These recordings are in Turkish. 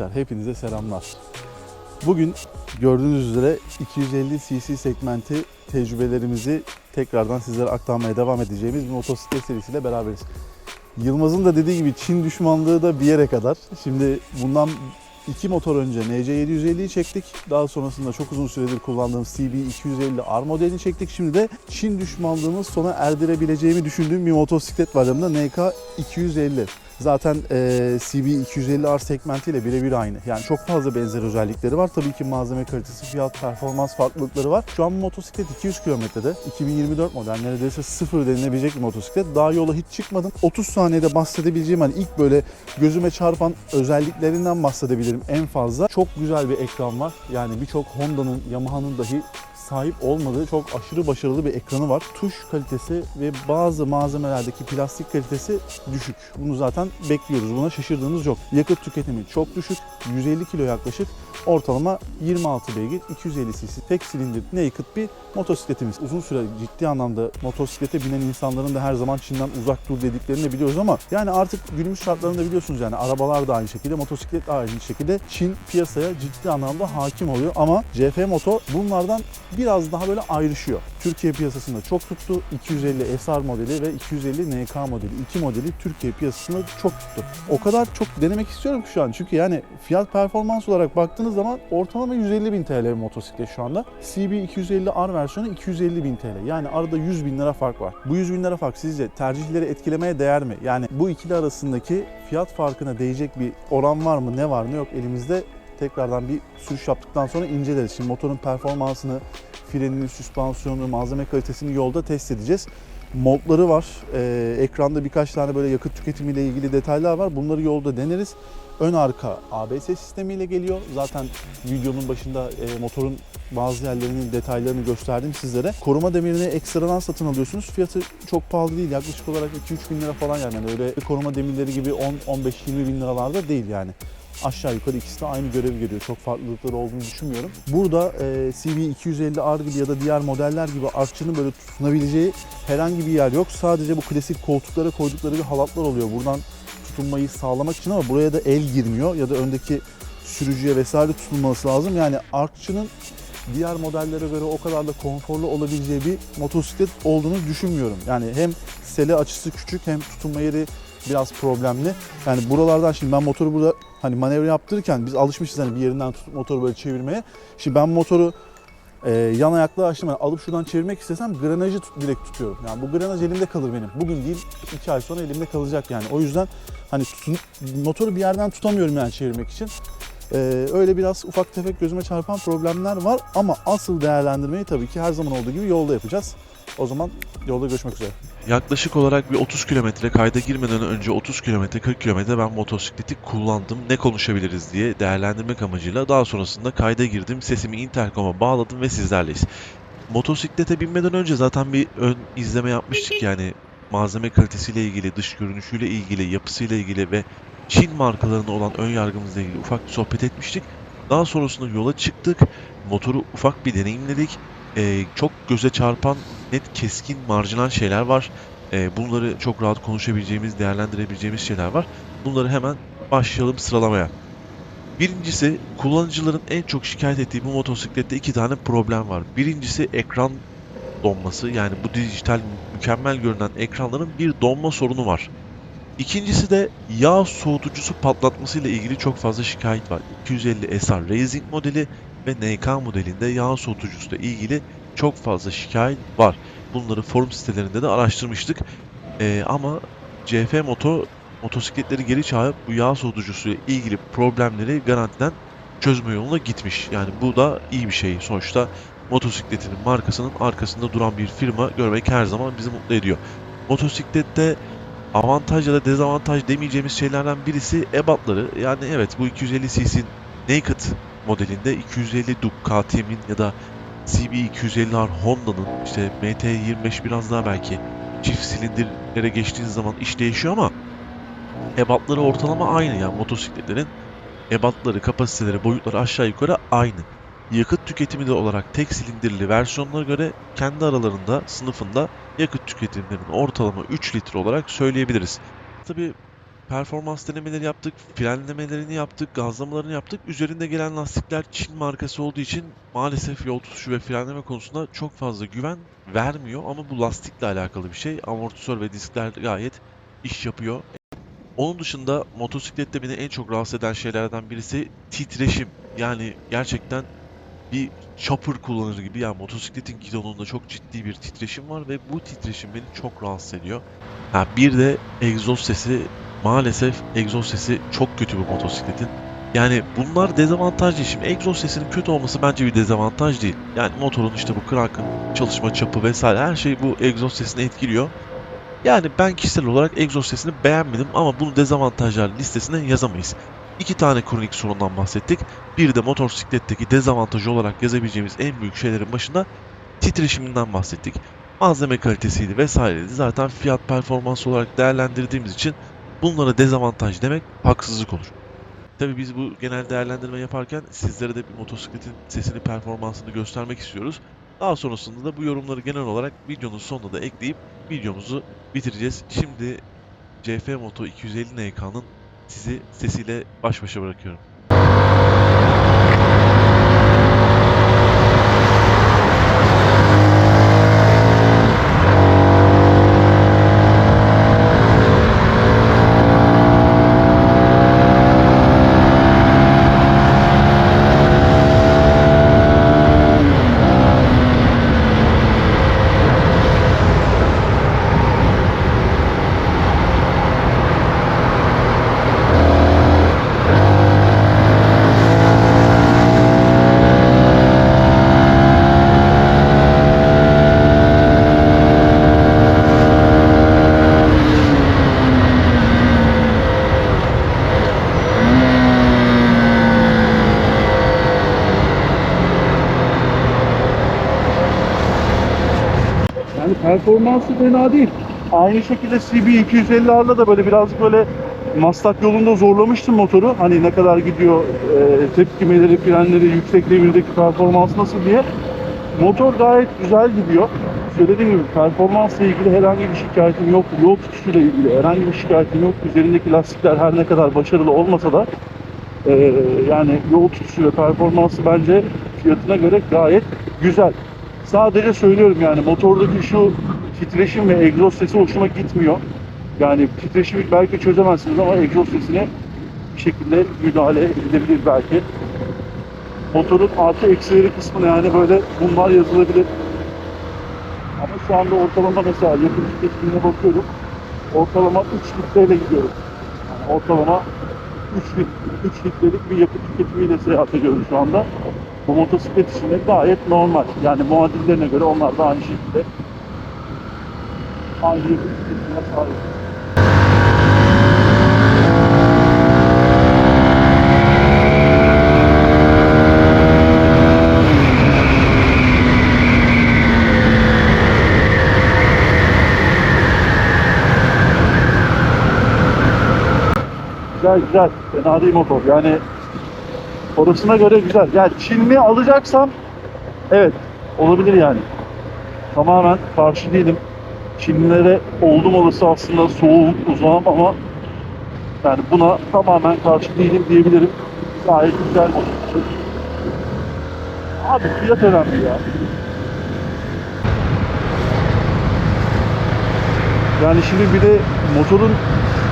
Arkadaşlar hepinize selamlar. Bugün gördüğünüz üzere 250 cc segmenti tecrübelerimizi tekrardan sizlere aktarmaya devam edeceğimiz bir motosiklet serisiyle beraberiz. Yılmaz'ın da dediği gibi Çin düşmanlığı da bir yere kadar. Şimdi bundan iki motor önce NC750'yi çektik. Daha sonrasında çok uzun süredir kullandığım CB250R modelini çektik. Şimdi de Çin düşmanlığını sona erdirebileceğimi düşündüğüm bir motosiklet var yanımda NK250. Zaten e, CB250R segmentiyle birebir aynı. Yani çok fazla benzer özellikleri var. Tabii ki malzeme kalitesi, fiyat, performans farklılıkları var. Şu an bu motosiklet 200 kilometrede. 2024 model neredeyse sıfır denilebilecek bir motosiklet. Daha yola hiç çıkmadım. 30 saniyede bahsedebileceğim hani ilk böyle gözüme çarpan özelliklerinden bahsedebilirim en fazla. Çok güzel bir ekran var. Yani birçok Honda'nın, Yamaha'nın dahi sahip olmadığı çok aşırı başarılı bir ekranı var. Tuş kalitesi ve bazı malzemelerdeki plastik kalitesi düşük. Bunu zaten bekliyoruz. Buna şaşırdığımız yok. Yakıt tüketimi çok düşük. 150 kilo yaklaşık. Ortalama 26 beygir, 250 cc tek silindir naked bir motosikletimiz. Uzun süre ciddi anlamda motosiklete binen insanların da her zaman Çin'den uzak dur dediklerini de biliyoruz ama yani artık günümüz şartlarında biliyorsunuz yani arabalar da aynı şekilde, motosiklet de aynı şekilde Çin piyasaya ciddi anlamda hakim oluyor ama CF Moto bunlardan biraz daha böyle ayrışıyor. Türkiye piyasasında çok tuttu. 250 SR modeli ve 250 NK modeli. iki modeli Türkiye piyasasında çok tuttu. O kadar çok denemek istiyorum şu an. Çünkü yani fiyat performans olarak baktığınız zaman ortalama 150 bin TL bir motosiklet şu anda. CB 250R versiyonu 250 bin TL. Yani arada 100 bin lira fark var. Bu 100 bin lira fark sizce tercihleri etkilemeye değer mi? Yani bu ikili arasındaki fiyat farkına değecek bir oran var mı? Ne var ne yok elimizde tekrardan bir sürüş yaptıktan sonra inceleriz. Şimdi motorun performansını, frenini, süspansiyonunu, malzeme kalitesini yolda test edeceğiz. Modları var. Ee, ekranda birkaç tane böyle yakıt tüketimiyle ilgili detaylar var. Bunları yolda deneriz. Ön arka ABS sistemiyle geliyor. Zaten videonun başında e, motorun bazı yerlerinin detaylarını gösterdim sizlere. Koruma demirini ekstradan satın alıyorsunuz. Fiyatı çok pahalı değil. Yaklaşık olarak 2-3 bin lira falan yani. öyle koruma demirleri gibi 10-15-20 bin liralarda değil yani aşağı yukarı ikisi de aynı görevi görüyor. Çok farklılıkları olduğunu düşünmüyorum. Burada e, CV250R gibi ya da diğer modeller gibi artçının böyle tutunabileceği herhangi bir yer yok. Sadece bu klasik koltuklara koydukları bir halatlar oluyor. Buradan tutunmayı sağlamak için ama buraya da el girmiyor ya da öndeki sürücüye vesaire tutulması lazım. Yani artçının diğer modellere göre o kadar da konforlu olabileceği bir motosiklet olduğunu düşünmüyorum. Yani hem sele açısı küçük hem tutunma yeri biraz problemli. Yani buralardan şimdi ben motoru burada hani manevra yaptırırken biz alışmışız hani bir yerinden tutup motoru böyle çevirmeye. Şimdi ben motoru e, yan ayakla açtım. Yani alıp şuradan çevirmek istesem granajı tut, direkt tutuyorum. Yani bu granaj elimde kalır benim. Bugün değil iki ay sonra elimde kalacak yani. O yüzden hani motoru bir yerden tutamıyorum yani çevirmek için. Ee, öyle biraz ufak tefek gözüme çarpan problemler var ama asıl değerlendirmeyi tabii ki her zaman olduğu gibi yolda yapacağız. O zaman yolda görüşmek üzere. Yaklaşık olarak bir 30 kilometre kayda girmeden önce 30 kilometre 40 kilometre ben motosikleti kullandım. Ne konuşabiliriz diye değerlendirmek amacıyla daha sonrasında kayda girdim. Sesimi interkoma bağladım ve sizlerleyiz. Motosiklete binmeden önce zaten bir ön izleme yapmıştık yani malzeme kalitesiyle ilgili, dış görünüşüyle ilgili, yapısıyla ilgili ve Çin markalarına olan ön yargımızla ilgili ufak bir sohbet etmiştik. Daha sonrasında yola çıktık. Motoru ufak bir deneyimledik. Ee, çok göze çarpan net keskin marjinal şeyler var. Ee, bunları çok rahat konuşabileceğimiz, değerlendirebileceğimiz şeyler var. Bunları hemen başlayalım sıralamaya. Birincisi kullanıcıların en çok şikayet ettiği bu motosiklette iki tane problem var. Birincisi ekran donması yani bu dijital mükemmel görünen ekranların bir donma sorunu var. İkincisi de yağ soğutucusu patlatması ile ilgili çok fazla şikayet var. 250 SR Racing modeli ve NK modelinde yağ soğutucusu ile ilgili çok fazla şikayet var. Bunları forum sitelerinde de araştırmıştık. Ee, ama CF Moto motosikletleri geri çağırıp bu yağ soğutucusu ile ilgili problemleri garantiden çözme yoluna gitmiş. Yani bu da iyi bir şey. Sonuçta motosikletinin markasının arkasında duran bir firma görmek her zaman bizi mutlu ediyor. Motosiklette avantaj ya da dezavantaj demeyeceğimiz şeylerden birisi ebatları. Yani evet bu 250 cc Naked modelinde 250 Ducati'nin ya da CB250R Honda'nın işte MT25 biraz daha belki çift silindirlere geçtiğiniz zaman iş değişiyor ama ebatları ortalama aynı yani motosikletlerin ebatları, kapasiteleri, boyutları aşağı yukarı aynı. Yakıt tüketimi de olarak tek silindirli versiyonlara göre kendi aralarında sınıfında yakıt tüketimlerinin ortalama 3 litre olarak söyleyebiliriz. Tabi performans denemeleri yaptık, frenlemelerini yaptık, gazlamalarını yaptık. Üzerinde gelen lastikler Çin markası olduğu için maalesef yol tutuşu ve frenleme konusunda çok fazla güven vermiyor. Ama bu lastikle alakalı bir şey. Amortisör ve diskler gayet iş yapıyor. Onun dışında motosiklette beni en çok rahatsız eden şeylerden birisi titreşim. Yani gerçekten bir chopper kullanır gibi yani motosikletin gidonunda çok ciddi bir titreşim var ve bu titreşim beni çok rahatsız ediyor. Ha bir de egzoz sesi maalesef egzoz sesi çok kötü bu motosikletin. Yani bunlar dezavantajlı. Şimdi egzoz sesinin kötü olması bence bir dezavantaj değil. Yani motorun işte bu crank'ın çalışma çapı vesaire her şey bu egzoz sesini etkiliyor. Yani ben kişisel olarak egzoz sesini beğenmedim ama bunu dezavantajlar listesine yazamayız. İki tane kronik sorundan bahsettik. Bir de motosikletteki dezavantajı olarak yazabileceğimiz en büyük şeylerin başında titreşiminden bahsettik. Malzeme kalitesiydi vesaireydi. Zaten fiyat performans olarak değerlendirdiğimiz için bunlara dezavantaj demek haksızlık olur. Tabi biz bu genel değerlendirme yaparken sizlere de bir motosikletin sesini performansını göstermek istiyoruz. Daha sonrasında da bu yorumları genel olarak videonun sonunda da ekleyip videomuzu bitireceğiz. Şimdi CF Moto 250 NK'nın sizi sesiyle baş başa bırakıyorum. Yani performansı fena değil. Aynı şekilde CB250'larla da böyle birazcık böyle Maslak yolunda zorlamıştım motoru. Hani ne kadar gidiyor, e, tepkimeleri, frenleri, yüksek devirdeki performans nasıl diye. Motor gayet güzel gidiyor. Söylediğim gibi performansla ilgili herhangi bir şikayetim yok. Yol tutuşuyla ilgili herhangi bir şikayetim yok. Üzerindeki lastikler her ne kadar başarılı olmasa da e, yani yol tutuşu ve performansı bence fiyatına göre gayet güzel. Sadece söylüyorum yani motordaki şu titreşim ve egzoz sesi hoşuma gitmiyor. Yani titreşimi belki çözemezsiniz ama egzoz sesine bir şekilde müdahale edilebilir belki. Motorun artı eksileri kısmına yani böyle bunlar yazılabilir. Ama şu anda ortalama mesela yakın tüketimine bakıyorum. Ortalama 3 litreyle gidiyorum. Yani ortalama 3, lit 3 litrelik bir yakıt tüketimiyle seyahat ediyorum şu anda. Bu motosiklet için de gayet normal. Yani muadillerine göre onlar da aynı şekilde aynı tüketimine sahip. Güzel güzel. Fena değil motor. Yani orasına göre güzel. Yani Çinli alacaksam evet olabilir yani. Tamamen karşı değilim. Çinlilere oldum olası aslında soğuk uzağım ama yani buna tamamen karşı değilim diyebilirim. Gayet güzel. Abi fiyat önemli ya. Yani şimdi bir de motorun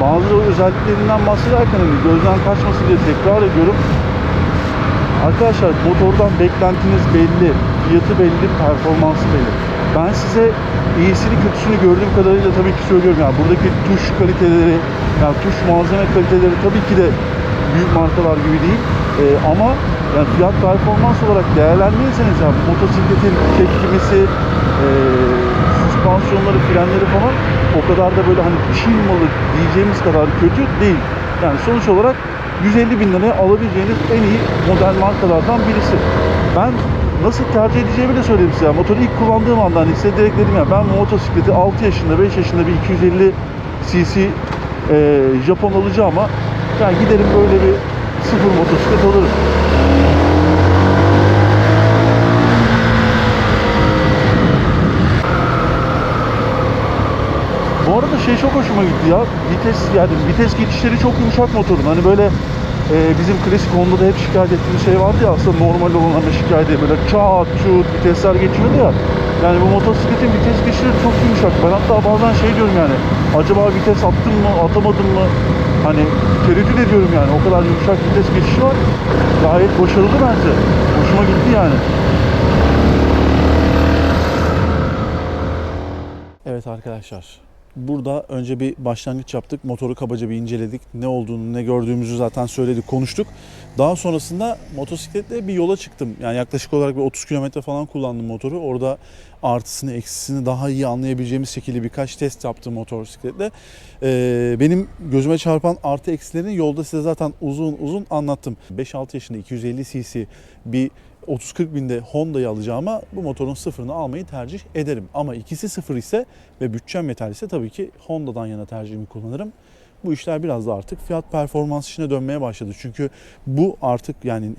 bazı özelliklerinden bahsederken hani gözden kaçmasın diye tekrar ediyorum. Arkadaşlar motordan beklentiniz belli, fiyatı belli, performansı belli. Ben size iyisini kötüsünü gördüğüm kadarıyla tabii ki söylüyorum yani buradaki tuş kaliteleri, yani tuş malzeme kaliteleri tabii ki de büyük markalar gibi değil. Ee, ama yani fiyat performans olarak değerlendirirseniz yani motosikletin tepkimesi, ee, süspansiyonları, frenleri falan o kadar da böyle hani Çin malı diyeceğimiz kadar kötü değil. Yani sonuç olarak 150 bin liraya alabileceğiniz en iyi model markalardan birisi. Ben nasıl tercih edeceğimi de söyledim size. Motoru ilk kullandığım anda hani size direkt dedim ya ben motosikleti 6 yaşında 5 yaşında bir 250 cc e, Japon alacağım ama yani giderim böyle bir sıfır motosiklet alırım. Bu arada şey çok hoşuma gitti ya. Vites yani vites geçişleri çok yumuşak motorun. Hani böyle e, bizim klasik Honda'da hep şikayet ettiğimiz şey vardı ya aslında normal olanlarla şikayet ediyor. Böyle çat çut vitesler geçiyordu ya. Yani bu motosikletin vites geçişleri çok yumuşak. Ben hatta bazen şey diyorum yani. Acaba vites attım mı atamadım mı? Hani tereddüt ediyorum yani. O kadar yumuşak vites geçişi var. Gayet başarılı bence. Hoşuma gitti yani. Evet arkadaşlar. Burada önce bir başlangıç yaptık. Motoru kabaca bir inceledik. Ne olduğunu, ne gördüğümüzü zaten söyledik, konuştuk. Daha sonrasında motosikletle bir yola çıktım. Yani yaklaşık olarak bir 30 kilometre falan kullandım motoru. Orada artısını, eksisini daha iyi anlayabileceğimiz şekilde birkaç test yaptım motosikletle. Ee, benim gözüme çarpan artı eksilerini yolda size zaten uzun uzun anlattım. 5-6 yaşında 250 cc bir 30-40 binde Honda'yı alacağıma bu motorun sıfırını almayı tercih ederim. Ama ikisi sıfır ise ve bütçem yeter ise tabii ki Honda'dan yana tercihimi kullanırım. Bu işler biraz da artık fiyat performans işine dönmeye başladı. Çünkü bu artık yani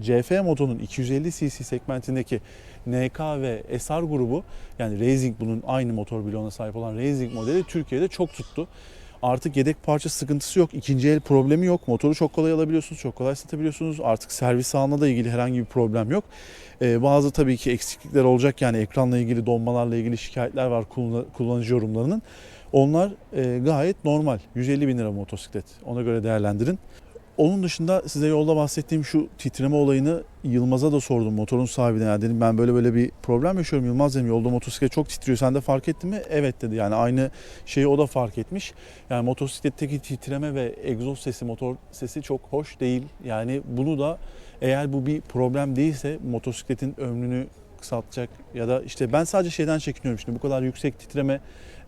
CF Moto'nun 250 cc segmentindeki NK ve SR grubu yani Racing bunun aynı motor bloğuna sahip olan Racing modeli Türkiye'de çok tuttu. Artık yedek parça sıkıntısı yok. ikinci el problemi yok. Motoru çok kolay alabiliyorsunuz. Çok kolay satabiliyorsunuz. Artık servis ağına da ilgili herhangi bir problem yok. Ee, bazı tabii ki eksiklikler olacak. Yani ekranla ilgili donmalarla ilgili şikayetler var kullan- kullanıcı yorumlarının. Onlar e, gayet normal. 150 bin lira motosiklet. Ona göre değerlendirin. Onun dışında size yolda bahsettiğim şu titreme olayını Yılmaz'a da sordum motorun sahibine. Yani dedim ben böyle böyle bir problem yaşıyorum Yılmaz dedim yolda motosiklet çok titriyor sen de fark ettin mi? Evet dedi yani aynı şeyi o da fark etmiş. Yani motosikletteki titreme ve egzoz sesi motor sesi çok hoş değil. Yani bunu da eğer bu bir problem değilse motosikletin ömrünü kısaltacak ya da işte ben sadece şeyden çekiniyorum şimdi bu kadar yüksek titreme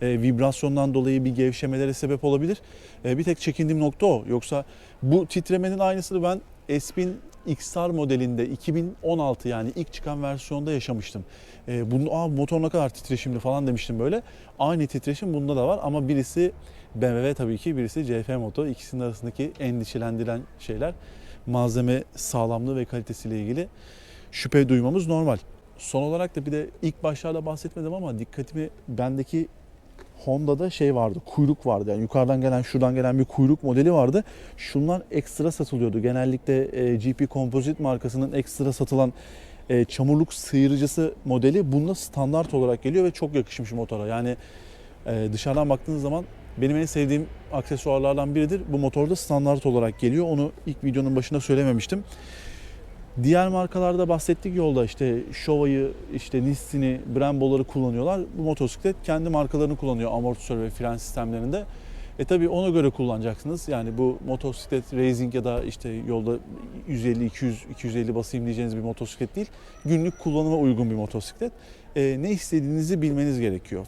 e, vibrasyondan dolayı bir gevşemelere sebep olabilir. E, bir tek çekindiğim nokta o. Yoksa bu titremenin aynısını ben S1000 XR modelinde 2016 yani ilk çıkan versiyonda yaşamıştım. E, bunu Aa, motor ne kadar titreşimli falan demiştim böyle. Aynı titreşim bunda da var ama birisi BMW tabii ki birisi CF Moto. İkisinin arasındaki endişelendiren şeyler malzeme sağlamlığı ve kalitesiyle ilgili şüphe duymamız normal. Son olarak da bir de ilk başlarda bahsetmedim ama dikkatimi bendeki Honda'da şey vardı, kuyruk vardı. Yani yukarıdan gelen, şuradan gelen bir kuyruk modeli vardı. Şunlar ekstra satılıyordu. Genellikle e, GP Composite markasının ekstra satılan e, çamurluk sıyırıcısı modeli bunda standart olarak geliyor ve çok yakışmış motora. Yani e, dışarıdan baktığınız zaman benim en sevdiğim aksesuarlardan biridir. Bu motorda standart olarak geliyor. Onu ilk videonun başında söylememiştim. Diğer markalarda bahsettik yolda işte Showa'yı, işte Nissin'i, Brembo'ları kullanıyorlar. Bu motosiklet kendi markalarını kullanıyor amortisör ve fren sistemlerinde. E tabi ona göre kullanacaksınız. Yani bu motosiklet racing ya da işte yolda 150, 200, 250 basayım diyeceğiniz bir motosiklet değil. Günlük kullanıma uygun bir motosiklet. E, ne istediğinizi bilmeniz gerekiyor.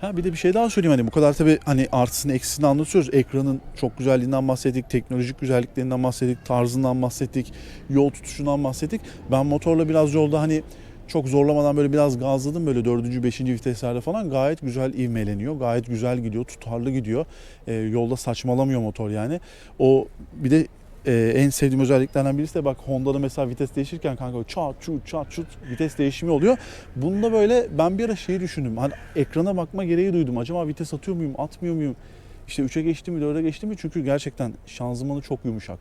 Ha bir de bir şey daha söyleyeyim hani bu kadar tabii hani artısını eksisini anlatıyoruz. Ekranın çok güzelliğinden bahsettik, teknolojik güzelliklerinden bahsettik, tarzından bahsettik, yol tutuşundan bahsettik. Ben motorla biraz yolda hani çok zorlamadan böyle biraz gazladım böyle dördüncü, beşinci viteslerde falan gayet güzel ivmeleniyor. Gayet güzel gidiyor, tutarlı gidiyor. Ee, yolda saçmalamıyor motor yani. O bir de e, en sevdiğim özelliklerden birisi de bak Honda'da mesela vites değişirken kanka çat çut çat çut vites değişimi oluyor. Bunda böyle ben bir ara şeyi düşündüm. Hani ekrana bakma gereği duydum. Acaba vites atıyor muyum, atmıyor muyum? İşte 3'e geçti mi, 4'e geçti mi? Çünkü gerçekten şanzımanı çok yumuşak.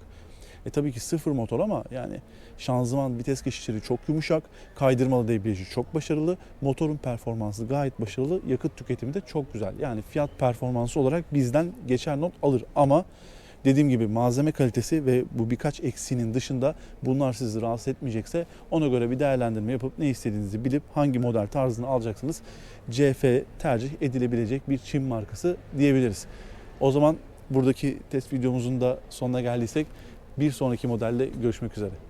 E tabii ki sıfır motor ama yani şanzıman vites geçişleri çok yumuşak. Kaydırmalı debriyajı çok başarılı. Motorun performansı gayet başarılı. Yakıt tüketimi de çok güzel. Yani fiyat performansı olarak bizden geçer not alır. Ama dediğim gibi malzeme kalitesi ve bu birkaç eksiğinin dışında bunlar sizi rahatsız etmeyecekse ona göre bir değerlendirme yapıp ne istediğinizi bilip hangi model tarzını alacaksınız CF tercih edilebilecek bir Çin markası diyebiliriz. O zaman buradaki test videomuzun da sonuna geldiysek bir sonraki modelle görüşmek üzere.